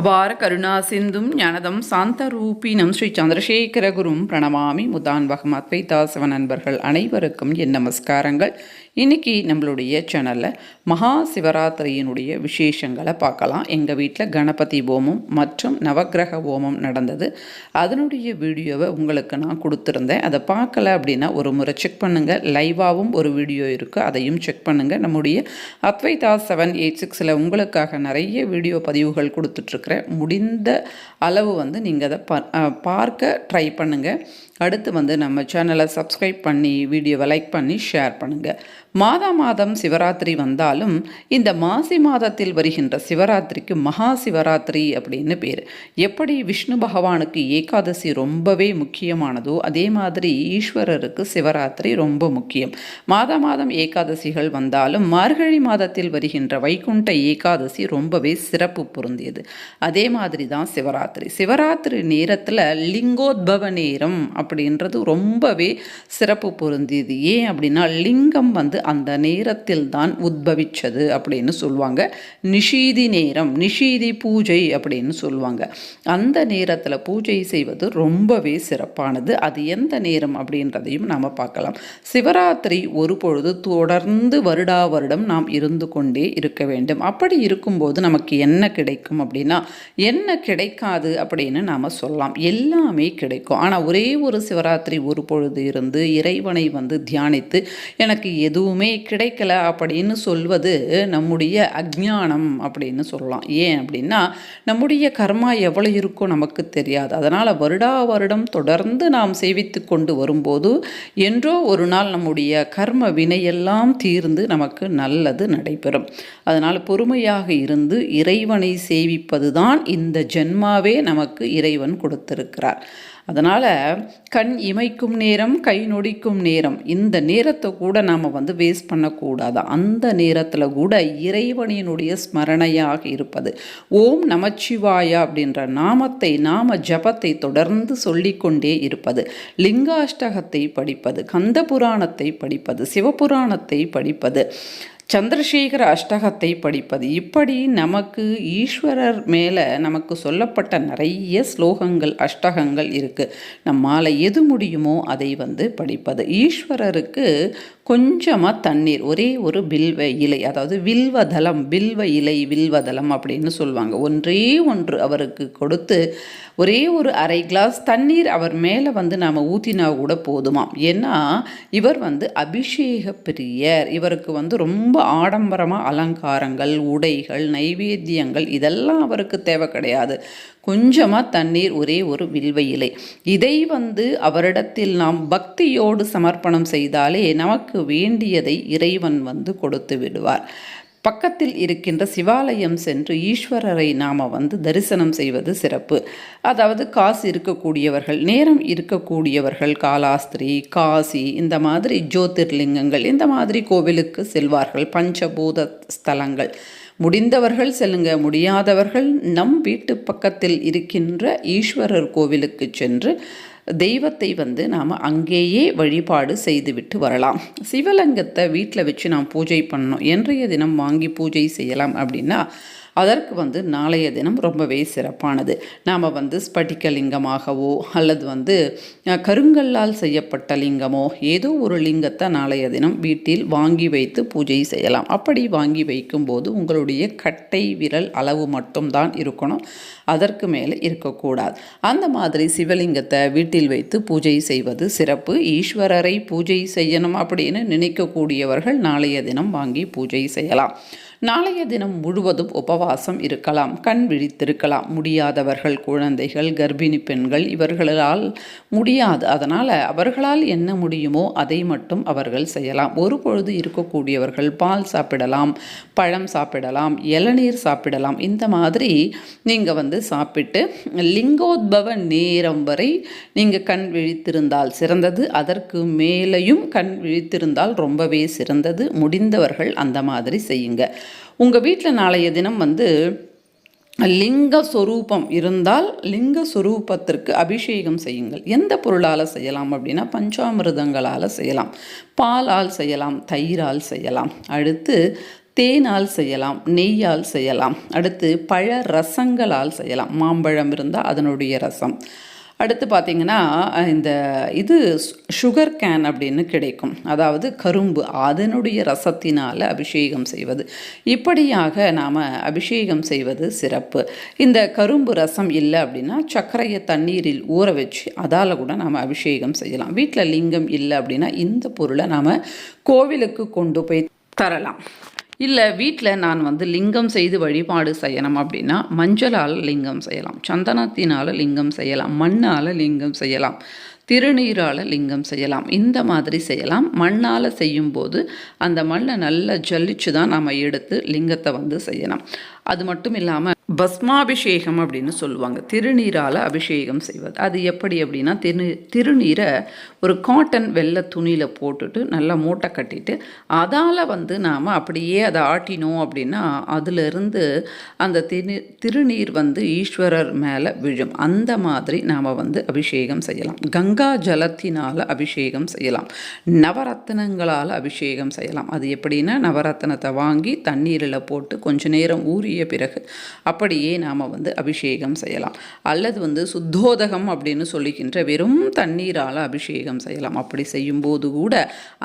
அபார கருணா சிந்தும் ஞானதம் சாந்த ரூபினம் ஸ்ரீ சந்திரசேகரகுரும் பிரணமாமி முதான்வகம் அத்வைதாசவ நண்பர்கள் அனைவருக்கும் என் நமஸ்காரங்கள். இன்னைக்கு நம்மளுடைய சேனலில் மகா சிவராத்திரியினுடைய விசேஷங்களை பார்க்கலாம். எங்கள் வீட்டில் கணபதி ஹோமம் மற்றும் நவக்கிரக ஹோமம் நடந்தது. அதனுடைய வீடியோவை உங்களுக்கு நான் கொடுத்துருந்தேன். அதை பார்க்கல அப்படின்னா ஒரு முறை செக் பண்ணுங்கள் லைவாகவும் ஒரு வீடியோ இருக்குது அதையும் செக் பண்ணுங்கள் நம்முடைய அத்வைதா செவன் எயிட் சிக்ஸில் உங்களுக்காக நிறைய வீடியோ பதிவுகள் கொடுத்துட்ருக்கு கொடுத்துட்ருக்குறேன் முடிந்த அளவு வந்து நீங்கள் அதை பார்க்க ட்ரை பண்ணுங்கள் அடுத்து வந்து நம்ம சேனலை சப்ஸ்கிரைப் பண்ணி வீடியோவை லைக் பண்ணி ஷேர் பண்ணுங்கள் மாதா மாதம் சிவராத்திரி வந்தாலும் இந்த மாசி மாதத்தில் வருகின்ற சிவராத்திரிக்கு மகா சிவராத்திரி அப்படின்னு பேர். எப்படி விஷ்ணு பகவானுக்கு ஏகாதசி ரொம்பவே முக்கியமானதோ அதே மாதிரி ஈஸ்வரருக்கு சிவராத்திரி ரொம்ப முக்கியம். மாதா மாதம் ஏகாதசிகள் வந்தாலும் மார்கழி மாதத்தில் வருகின்ற வைகுண்ட ஏகாதசி ரொம்பவே சிறப்பு பொருந்தியது. அதே மாதிரி தான் சிவராத்திரி. சிவராத்திரி நேரத்தில் லிங்கோத்பவ நேரம் அப்படின்றது ரொம்பவே சிறப்பு பொருந்தியது. ஏன் அப்படின்னா லிங்கம் வந்து அந்த நேரத்தில் தான் உத்பவிச்சது அப்படின்னு சொல்லுவாங்க. நிஷீதி நேரம் நிஷீதி பூஜை அப்படின்னு சொல்லுவாங்க. அந்த நேரத்தில் பூஜை செய்வது ரொம்பவே சிறப்பானது. அது எந்த நேரம் அப்படின்றதையும் நாம் பார்க்கலாம். சிவராத்திரி ஒரு பொழுது தொடர்ந்து வருடா வருடம் நாம் இருந்து கொண்டே இருக்க வேண்டும். அப்படி இருக்கும்போது நமக்கு என்ன கிடைக்கும் அப்படின்னா என்ன கிடைக்காது? அப்படின்னு நாம் சொல்லலாம். எல்லாமே கிடைக்கும். ஆனால் ஒரே ஒரு சிவராத்திரி ஒரு பொழுது இருந்து இறைவனை வந்து தியானித்து எனக்கு எதுவுமே கிடைக்கல அப்படின்னு சொல்வது நம்முடைய அஜ்ஞானம் அப்படின்னு சொல்லலாம். ஏன் அப்படின்னா நம்முடைய கர்மா எவ்வளோ இருக்கோ நமக்கு தெரியாது. அதனால் வருடா வருடம் தொடர்ந்து நாம் சேவித்து கொண்டு வரும்போது என்றோ ஒரு நாள் நம்முடைய கர்ம வினையெல்லாம் தீர்ந்து நமக்கு நல்லது நடைபெறும். அதனால் பொறுமையாக இருந்து இறைவனை சேவிப்பது தான் இந்த ஜென்மாவே நமக்கு இறைவன் கொடுத்திருக்கிறார். அதனால் கண் இமைக்கும் நேரம் கை நொடிக்கும் நேரம் இந்த நேரத்தை கூட நாம் வந்து வேஸ்ட் பண்ணக்கூடாது. அந்த நேரத்தில் கூட இறைவனினுடைய ஸ்மரணையாக இருப்பது. ஓம் நமச்சிவாயா அப்படின்ற நாமத்தை நாம ஜபத்தை தொடர்ந்து சொல்லிக்கொண்டே இருப்பது. லிங்காஷ்டகத்தை படிப்பது கந்த புராணத்தை படிப்பது சிவபுராணத்தை படிப்பது. சந்திரசேகர அஷ்டகத்தை படிப்பது இப்படி நமக்கு ஈஸ்வரர் மேலே நமக்கு சொல்லப்பட்ட நிறைய ஸ்லோகங்கள் அஷ்டகங்கள் இருக்குது நம்மால் எது முடியுமோ அதை வந்து படிப்பது. ஈஸ்வரருக்கு கொஞ்சமாக தண்ணீர் ஒரே ஒரு பில்வ இலை அதாவது வில்வதளம் பில்வ இலை வில்வதளம் அப்படின்னு சொல்லுவாங்க. ஒன்றே ஒன்று அவருக்கு கொடுத்து ஒரே ஒரு அரை கிளாஸ் தண்ணீர் அவர் மேலே வந்து நாம் ஊற்றினா கூட போதுமாம். ஏன்னா இவர் வந்து அபிஷேக பிரியர். இவருக்கு வந்து ரொம்ப ஆடம்பரமாக அலங்காரங்கள் உடைகள் நைவேத்தியங்கள் இதெல்லாம் அவருக்கு தேவை கிடையாது. கொஞ்சமாக தண்ணீர் ஒரே ஒரு வில்வ இலை. இதை வந்து அவரிடத்தில் நாம் பக்தியோடு சமர்ப்பணம் செய்தாலே நமக்கு வேண்டியதை இறைவன் வந்து கொடுத்து விடுவார். பக்கத்தில் இருக்கின்ற சிவாலயம் சென்று ஈஸ்வரரை நாம் வந்து தரிசனம் செய்வது சிறப்பு. அதாவது காசு இருக்கக்கூடியவர்கள் நேரம் இருக்கக்கூடியவர்கள் காலாஸ்திரி காசி இந்த மாதிரி ஜோதிர்லிங்கங்கள் இந்த மாதிரி கோவிலுக்கு செல்வார்கள். பஞ்சபூத ஸ்தலங்கள். முடிந்தவர்கள் செல்லுங்க முடியாதவர்கள் நம் வீட்டு பக்கத்தில் இருக்கின்ற ஈஸ்வரர் கோவிலுக்கு சென்று தெய்வத்தை வந்து நாம் அங்கேயே வழிபாடு செய்துவிட்டு வரலாம். சிவலிங்கத்தை வீட்டில் வச்சு நாம் பூஜை பண்ணணும். என்றைய தினம் வாங்கி பூஜை செய்யலாம் அப்படின்னா அதற்கு வந்து நாளைய தினம் ரொம்பவே சிறப்பானது. நாம் வந்து ஸ்பட்டிக லிங்கமாகவோ அல்லது வந்து கருங்கல்லால் செய்யப்பட்ட லிங்கமோ ஏதோ ஒரு லிங்கத்தை நாளைய தினம் வீட்டில் வாங்கி வைத்து பூஜை செய்யலாம். அப்படி வாங்கி வைக்கும்போது உங்களுடைய கட்டை விரல் அளவு மட்டும்தான் இருக்கணும். அதற்கு மேலே இருக்கக்கூடாது. அந்த மாதிரி சிவலிங்கத்தை வீட்டில் வைத்து பூஜை செய்வது சிறப்பு. ஈஸ்வரரை பூஜை செய்யணும் அப்படின்னு நினைக்கக்கூடியவர்கள் நாளைய தினம் வாங்கி பூஜை செய்யலாம். நாளைய தினம் முழுவதும் உபவாசம் இருக்கலாம் கண் விழித்திருக்கலாம். முடியாதவர்கள் குழந்தைகள் கர்ப்பிணி பெண்கள் இவர்களால் முடியாது. அதனால் அவர்களால் என்ன முடியுமோ அதை மட்டும் அவர்கள் செய்யலாம். ஒரு பொழுது இருக்கக்கூடியவர்கள் பால் சாப்பிடலாம் பழம் சாப்பிடலாம் இளநீர் சாப்பிடலாம். இந்த மாதிரி நீங்கள் வந்து சாப்பிட்டு லிங்கோத்பவ நேரம் வரை நீங்கள் கண் விழித்திருந்தால் சிறந்தது. அதற்கு மேலேயும் கண் விழித்திருந்தால் ரொம்பவே சிறந்தது. முடிந்தவர்கள் அந்த மாதிரி செய்யுங்க. உங்கள் வீட்டில் நாளைய தினம் வந்து லிங்க சொரூபம் இருந்தால் லிங்க சொரூபத்திற்கு அபிஷேகம் செய்யுங்கள். எந்த பொருளால் செய்யலாம் அப்படின்னா பஞ்சாமிர்தங்களால் செய்யலாம். பாலால் செய்யலாம் தயிரால் செய்யலாம். அடுத்து தேனால் செய்யலாம் நெய்யால் செய்யலாம். அடுத்து பழ ரசங்களால் செய்யலாம். மாம்பழம் இருந்தால் அதனுடைய ரசம். அடுத்து பார்த்திங்கன்னா இந்த இது சுகர் கேன் அப்படின்னு கிடைக்கும். அதாவது கரும்பு அதனுடைய ரசத்தினால் அபிஷேகம் செய்வது. இப்படியாக நாம் அபிஷேகம் செய்வது சிறப்பு. இந்த கரும்பு ரசம் இல்லை அப்படின்னா சர்க்கரையை தண்ணீரில் ஊற வச்சு அதால் கூட நாம் அபிஷேகம் செய்யலாம். வீட்டில் லிங்கம் இல்லை அப்படின்னா இந்த பொருளை நாம் கோவிலுக்கு கொண்டு போய் தரலாம். இல்லை வீட்டில் நான் வந்து லிங்கம் செய்து வழிபாடு செய்யணும் அப்படின்னா மஞ்சளால் லிங்கம் செய்யலாம் சந்தனத்தினால் லிங்கம் செய்யலாம் மண்ணால் லிங்கம் செய்யலாம் திருநீரால் லிங்கம் செய்யலாம் இந்த மாதிரி செய்யலாம். மண்ணால் செய்யும்போது அந்த மண்ணை நல்லா ஜல்லிச்சு தான் நம்ம எடுத்து லிங்கத்தை வந்து செய்யணும். அது மட்டும் இல்லாமல் பஸ்மாபிஷேகம் அப்படின்னு சொல்லுவாங்க. திருநீரால் அபிஷேகம் செய்வது. அது எப்படி அப்படின்னா திரு திருநீரை ஒரு காட்டன் வெள்ளை துணியில் போட்டுட்டு நல்லா மூட்டை கட்டிட்டு அதால் வந்து நாம் அப்படியே அதை ஆட்டினோம் அப்படின்னா அதிலிருந்து அந்த திரு திருநீர் வந்து ஈஸ்வரர் மேலே விழும். அந்த மாதிரி நாம் வந்து அபிஷேகம் செய்யலாம். கங்கா ஜலத்தினால் அபிஷேகம் செய்யலாம். நவரத்தினங்களால் அபிஷேகம் செய்யலாம். அது எப்படின்னா நவரத்தினத்தை வாங்கி தண்ணீரில் போட்டு கொஞ்ச நேரம் ஊறிய பிறகு அப்படியே நாம் வந்து அபிஷேகம் செய்யலாம். அல்லது வந்து சுத்தோதகம் அப்படின்னு சொல்லிக்கின்ற வெறும் தண்ணீரால் அபிஷேகம் செய்யலாம். அப்படி செய்யும்போது கூட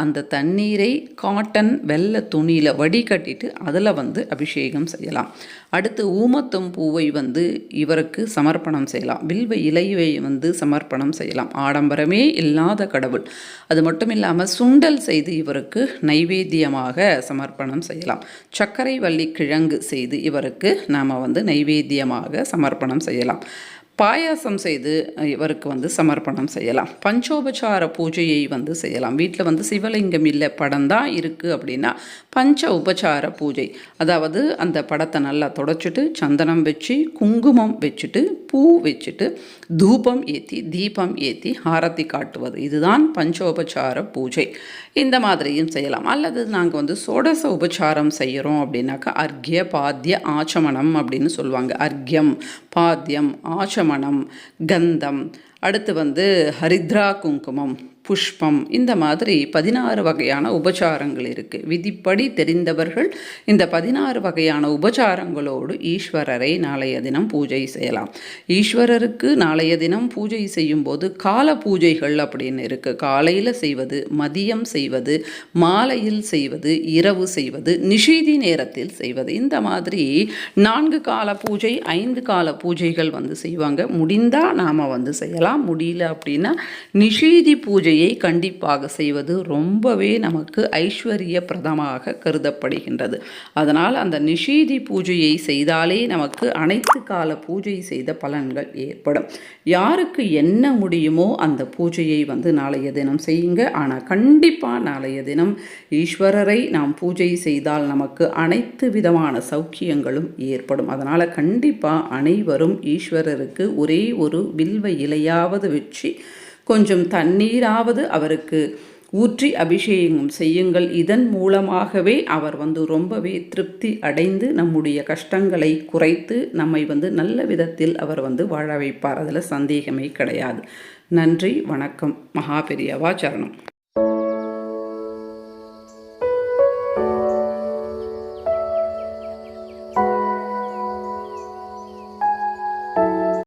அந்த தண்ணீரை காட்டன் வெள்ளை துணியில் வடிகட்டிட்டு அதில் வந்து அபிஷேகம் செய்யலாம். அடுத்து ஊமத்தம் பூவை வந்து இவருக்கு சமர்ப்பணம் செய்யலாம். வில்வ இலையை வந்து சமர்ப்பணம் செய்யலாம். ஆடம்பரமே இல்லாத கடவுள். அது மட்டும் இல்லாமல் சுண்டல் செய்து இவருக்கு நைவேத்தியமாக சமர்ப்பணம் செய்யலாம். சர்க்கரை வள்ளி கிழங்கு செய்து இவருக்கு நாம் வந்து நைவேத்தியமாக சமர்ப்பணம் செய்யலாம். பாயாசம் செய்து இவருக்கு வந்து சமர்ப்பணம் செய்யலாம். பஞ்சோபச்சார பூஜையை வந்து செய்யலாம். வீட்டில் வந்து சிவலிங்கம் இல்லை படம் தான் இருக்குது அப்படின்னா பஞ்ச உபச்சார பூஜை. அதாவது அந்த படத்தை நல்லா தொடச்சிட்டு சந்தனம் வச்சு குங்குமம் வச்சுட்டு பூ வச்சுட்டு தூபம் ஏற்றி தீபம் ஏற்றி ஆரத்தி காட்டுவது. இதுதான் பஞ்சோபச்சார பூஜை. இந்த மாதிரியும் செய்யலாம். அல்லது நாங்கள் வந்து சோடச உபச்சாரம் செய்கிறோம் அப்படின்னாக்கா அர்க்ய பாத்திய ஆச்சமனம் அப்படின்னு சொல்லுவாங்க. அர்க்யம் பாத்தியம் ஆச்சமனம் கந்தம் அடுத்து வந்து ஹரித்ரா குங்குமம். புஷ்பம். இந்த மாதிரி பதினாறு வகையான உபச்சாரங்கள் இருக்குது விதிப்படி தெரிந்தவர்கள் இந்த பதினாறு வகையான உபச்சாரங்களோடு ஈஸ்வரரை நாளைய தினம் பூஜை செய்யலாம். ஈஸ்வரருக்கு நாளைய தினம் பூஜை செய்யும்போது கால பூஜைகள் அப்படின்னு இருக்குது காலையில் செய்வது மதியம் செய்வது மாலையில் செய்வது இரவு செய்வது நிஷீதி நேரத்தில் செய்வது. இந்த மாதிரி நான்கு கால பூஜை ஐந்து கால பூஜைகள் வந்து செய்வாங்க. முடிந்தால் நாம் வந்து செய்யலாம். முடியல அப்படின்னா நிஷீதி பூஜை பூஜையை கண்டிப்பாக செய்வது ரொம்பவே நமக்கு ஐஸ்வர்ய பிரதமாக கருதப்படுகின்றது. அதனால் அந்த நிஷீதி பூஜையை செய்தாலே நமக்கு அனைத்து கால பூஜை செய்த பலன்கள் ஏற்படும். யாருக்கு என்ன முடியுமோ அந்த பூஜையை வந்து நாளைய தினம் செய்யுங்க. ஆனால் கண்டிப்பாக நாளைய தினம் ஈஸ்வரரை நாம் பூஜை செய்தால் நமக்கு அனைத்து விதமான சௌக்கியங்களும் ஏற்படும். அதனால் கண்டிப்பாக அனைவரும் ஈஸ்வரருக்கு ஒரே ஒரு வில்வ இலையாவது வச்சு கொஞ்சம் தண்ணீராவது அவருக்கு ஊற்றி அபிஷேகம் செய்யுங்கள். இதன் மூலமாகவே அவர் வந்து ரொம்பவே திருப்தி அடைந்து நம்முடைய கஷ்டங்களை குறைத்து நம்மை வந்து நல்ல விதத்தில் அவர் வந்து வாழ வைப்பார். அதில் சந்தேகமே கிடையாது. நன்றி வணக்கம். மகாபெரியவா சரணம்.